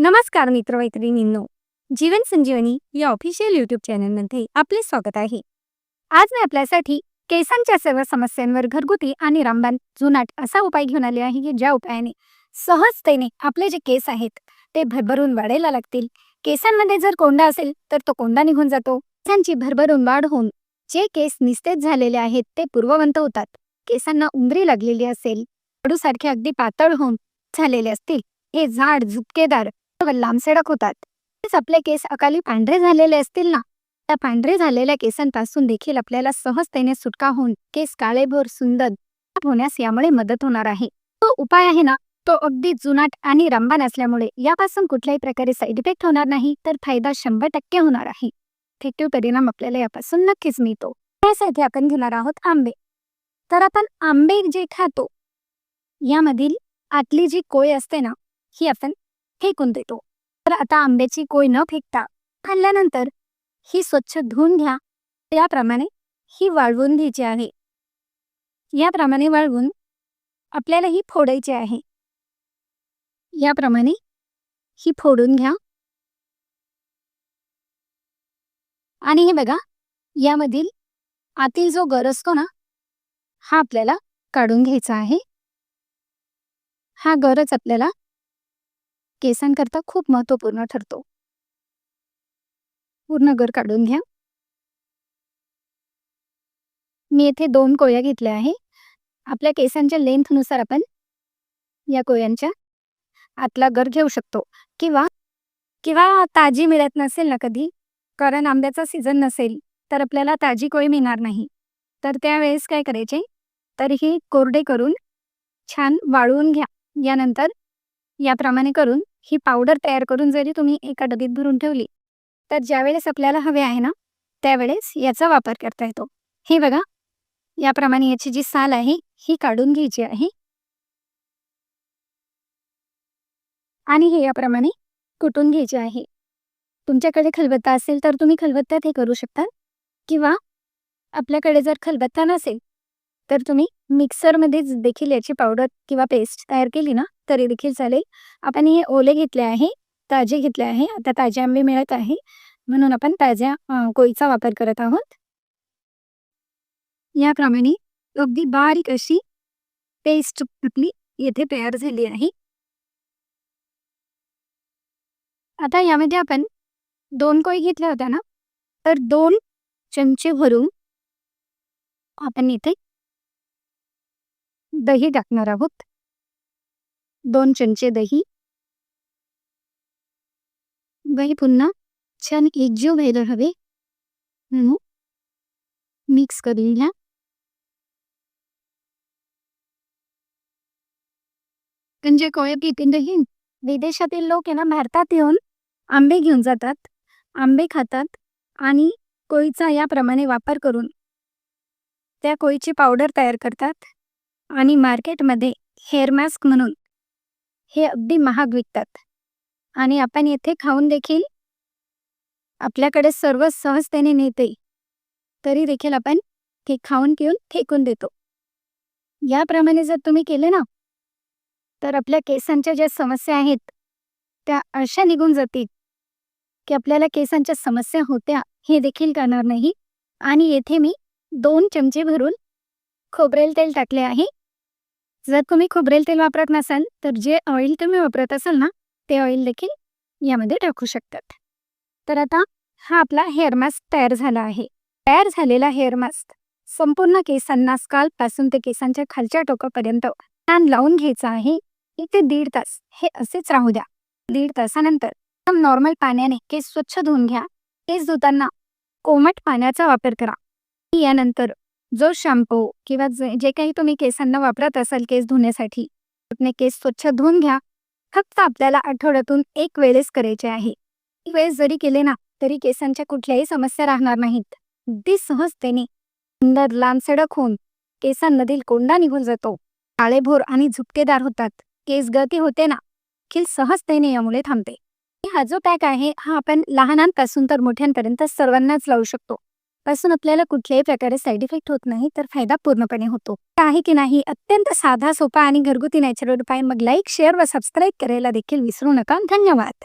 नमस्कार मित्रमैत्रिणींनो. जीवन संजीवनी या official YouTube चॅनलमध्ये आपले स्वागत आहे. आज मी आपल्यासाठी केसांच्या सर्व समस्यांवर घरगुती आणि रामबाण जुनाट असा उपाय घेऊन आले आहे की ज्या उपायाने सहजतेने आपले जे केस आहेत ते भरभरून वाढायला लागतील. केसांमध्ये जर कोंडा असेल तर तो कोंडा निघून जातो. केसांची भरभरून वाढ होऊन जे केस निस्तेज झालेले आहेत ते पूर्ववंत होतात. केसांना उंबरी लागलेली असेल सारखे अगदी पातळ होऊन झालेले असतील हे झाड झुपकेदार व लांबसडक होतात. तेच आपले केस अकाली पांढरे झालेले असतील ना? त्या पांढरे झालेल्या केसांपासून देखील आपल्याला सहजतेने सुटका होऊन केस काळेभोर सुंदर होण्यास यामुळे मदत होणार आहे. तो उपाय आहे ना? तो अगदी जुनाट आणि रंबान असल्यामुळे यापासून कुठल्याही प्रकारे साईड इफेक्ट होणार नाही तर फायदा शंभर टक्के होणार आहे. इफेक्टिव्ह परिणाम आपल्याला यापासून नक्कीच मिळतो. त्यासाठी आपण घेणार आहोत आंबे. तर आपण आंबे जे खातो यामधील आतली जी कोय असते ना ही आपण फेकून देतो. तर आता आंब्याची कोय न फेकता खाल्ल्यानंतर ही स्वच्छ धुवून घ्या. त्याप्रमाणे ही वाळवून घ्यायची आहे. याप्रमाणे वाळवून आपल्याला ही फोडायची आहे. याप्रमाणे ही फोडून घ्या. आणि हे बघा यामधील आतील जो गर असतो ना हा आपल्याला काढून घ्यायचा आहे. हा गरज आपल्याला केसांकरता खूप महत्त्वपूर्ण ठरतो. पूर्ण गर काढून घ्या. मी येथे दोन कोया घेतल्या आहे. आपल्या केसांच्या लेंथनुसार आपण या कोयांच्या आतला गर घेऊ शकतो. किंवा किंवा ताजी मिळत नसेल ना कधी कारण आंब्याचा सीझन नसेल तर आपल्याला ताजी कोळी मिळणार नाही. तर त्यावेळेस काय करायचे? तर हे कोरडे करून छान वाळवून घ्या. यानंतर याप्रमाणे करून ही पावडर तयार करून जरी तुम्ही एका डबीत भरून ठेवली तर ज्यावेळेस आपल्याला हवे आहे ना त्यावेळेस याचा वापर करता येतो. हे बघा याप्रमाणे याची जी साल आहे ही काढून घ्यायची आहे. आणि हे याप्रमाणे कुटून घ्यायचे आहे. तुमच्याकडे खलबत्ता असेल तर तुम्ही खलबत्त्यात हे करू शकता. किंवा आपल्याकडे जर खलबत्ता नसेल तर तुम्ही मिक्सरमध्ये देखील याची पावडर किंवा पेस्ट तयार केली ना तरी देखील चालेल. आपण हे ओले घेतले आहे ताजे घेतले आहे. आता ताजे आंबे मिळत आहे. म्हणून आपण ताज्या कोळीचा वापर करत आहोत. याप्रमाणे अगदी बारीक अशी पेस्ट आपली येथे तयार झाली आहे. आता यामध्ये आपण दोन कोळी घेतल्या होत्या ना तर दोन चमचे भरून आपण इथे दही टाकणार आहोत. दोन चमचे दही. दही पुन्हा छान एकजीव व्हायला हवे. मिक्स करून घ्या. म्हणजे कोय दही विदेशातील लोक आहे ना भारतात येऊन आंबे घेऊन जातात. आंबे खातात आणि कोळीचा याप्रमाणे वापर करून त्या कोळीची पावडर तयार करतात. आणि मार्केटमध्ये हेअर मास्क म्हणून हे अगदी महाग विकतात. आणि आपण येथे खाऊन देखील आपल्याकडे सर्व सहजतेने नेते तरी देखील आपण ते खाऊन पिऊन फेकून देतो. याप्रमाणे जर तुम्ही केले ना तर आपल्या केसांच्या ज्या समस्या आहेत त्या अशा निघून जातील की आपल्याला केसांच्या समस्या होत्या हे देखील करणार नाही. आणि येथे मी दोन चमचे भरून खोबरेल तेल टाकले आहे. जर तुम्ही खोबरेल तेल वापरत नसाल तर जे ऑइल तुम्ही वापरत असाल ना ते ऑइल देखील यामध्ये टाकू शकतात. तर आता हा आपला हेअर मास्क तयार झाला आहे. तयार झालेला हेअर मास्क संपूर्ण केसांना स्काल्पपासून ते केसांच्या खालच्या टोकापर्यंत तान लावून घ्यायचा आहे. एक ते दीड तास हे असेच राहू द्या. दीड तासानंतर नॉर्मल पाण्याने केस स्वच्छ धुवून घ्या. केस धुताना कोमट पाण्याचा वापर करा. यानंतर जो शॅम्पू किंवा जे काही तुम्ही केसांना वापरत असाल केस धुण्यासाठी आपले केस स्वच्छ धुवून घ्या. फक्त आपल्याला आठवड्यातून एक वेळेस करायचे आहे. एक वेळेस जरी केले ना तरी केसांच्या कुठल्याही समस्या राहणार नाहीत. अगदी सहजतेने. सुंदर लांबसडक होऊन केसांमधील कोंडा निघून जातो. काळेभोर आणि झुपकेदार होतात. केस गळती होते ना खिल सहजतेने यामुळे थांबते. हा जो पॅक आहे हा आपण लहानांपासून तर मोठ्यांपर्यंत सर्वांनाच लावू शकतो. पासून आपल्याला कुठल्याही प्रकारे साईड इफेक्ट होत नाही तर फायदा पूर्णपणे होतो. आहे की नाही अत्यंत साधा सोपा आणि घरगुती नॅचरल उपाय. मग लाईक शेअर व सबस्क्राईब करायला देखील विसरू नका. धन्यवाद.